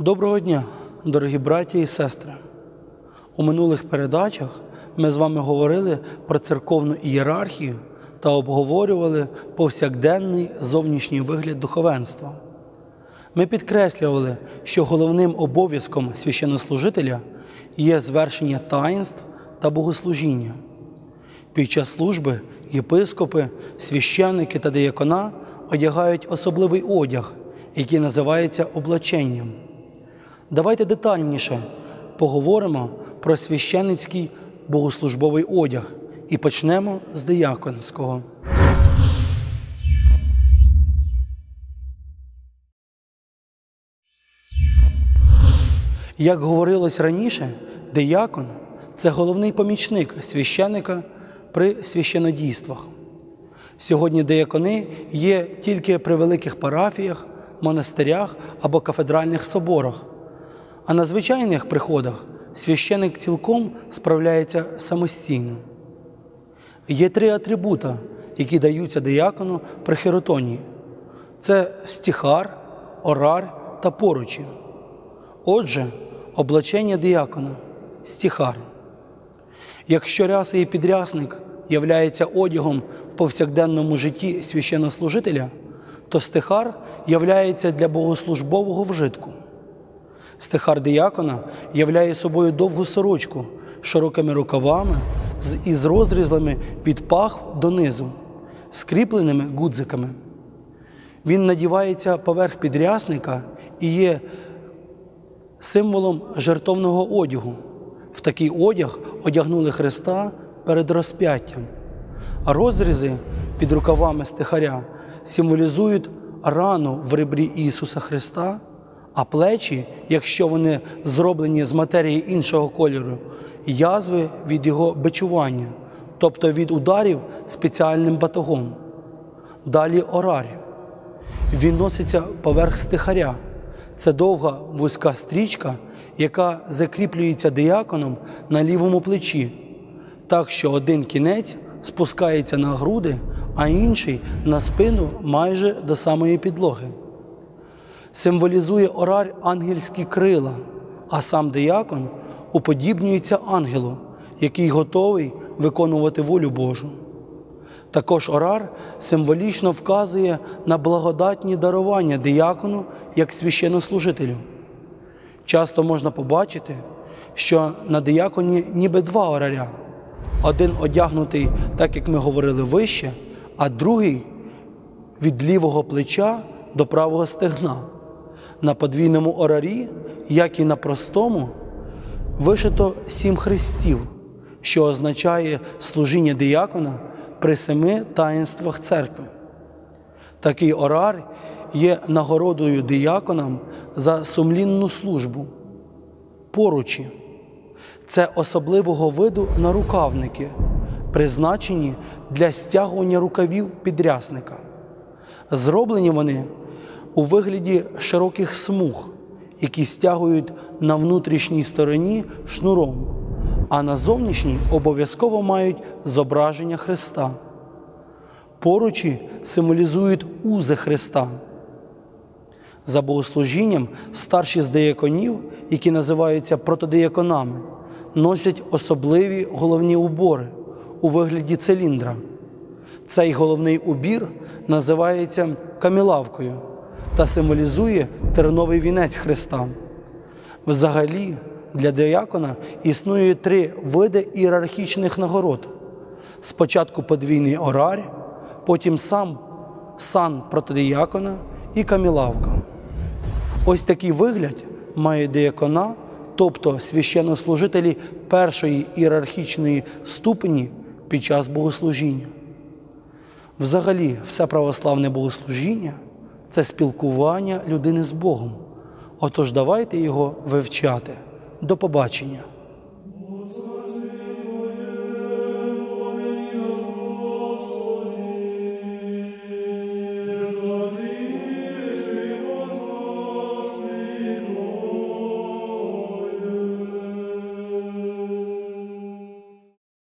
Доброго дня, дорогі браті і сестри. У минулих передачах ми з вами говорили про церковну ієрархію та обговорювали повсякденний зовнішній вигляд духовенства. Ми підкреслювали, що головним обов'язком священнослужителя є звершення таїнств та богослужіння. Під час служби єпископи, священники та деякона одягають особливий одяг, який називається облаченням. Давайте детальніше поговоримо про священницький богослужбовий одяг і почнемо з дияконського. Як говорилось раніше, диякон це головний помічник священника при священодійствах. Сьогодні диякони є тільки при великих парафіях, монастирях або кафедральних соборах, а на звичайних приходах священик цілком справляється самостійно. Є три атрибута, які даються диякону при херотонії: це стихар, орар та поручі. Отже, облачення диякона стихар. Якщо ряса і підрясник являється одягом в повсякденному житті священнослужителя, то стихар являється для богослужбового вжитку. Стихар диякона являє собою довгу сорочку широкими рукавами із розрізами від пах донизу, скріпленими гудзиками. Він надівається поверх підрясника і є символом жертовного одягу. В такий одяг одягнули Христа перед розп'яттям. А розрізи під рукавами стихаря символізують рану в ребрі Ісуса Христа, а плечі, якщо вони зроблені з матерії іншого кольору, язви від його бичування, тобто від ударів спеціальним батогом. Далі орарі. Він носиться поверх стихаря. Це довга вузька стрічка, яка закріплюється дияконом на лівому плечі, так що один кінець спускається на груди, а інший на спину майже до самої підлоги. Символізує орар ангельські крила, а сам диякон уподібнюється ангелу, який готовий виконувати волю Божу. Також орар символічно вказує на благодатні дарування диякону як священнослужителю. Часто можна побачити, що на дияконі ніби два ораря. Один одягнутий, так як ми говорили вище, а другий від лівого плеча до правого стегна. На подвійному орарі, як і на простому, вишито сім хрестів, що означає служіння диякона при семи таїнствах церкви. Такий орар є нагородою дияконам за сумлінну службу. Поручі це особливого виду нарукавники, призначені для стягування рукавів підрясника. Зроблені вони у вигляді широких смуг, які стягують на внутрішній стороні шнуром, а на зовнішній обов'язково мають зображення Христа. Поручі символізують узи Христа. За богослужінням старші з деяконів, які називаються протодеяконами, носять особливі головні убори у вигляді циліндра. Цей головний убір називається камілавкою та символізує терновий вінець Христа. Взагалі, для диякона існує три види ієрархічних нагород. Спочатку подвійний орар, потім сам сан протодіякона і камілавка. Ось такий вигляд має диякона, тобто священнослужителі першої ієрархічної ступені під час богослужіння. Взагалі, все православне богослужіння це спілкування людини з Богом. Отож, давайте його вивчати. До побачення.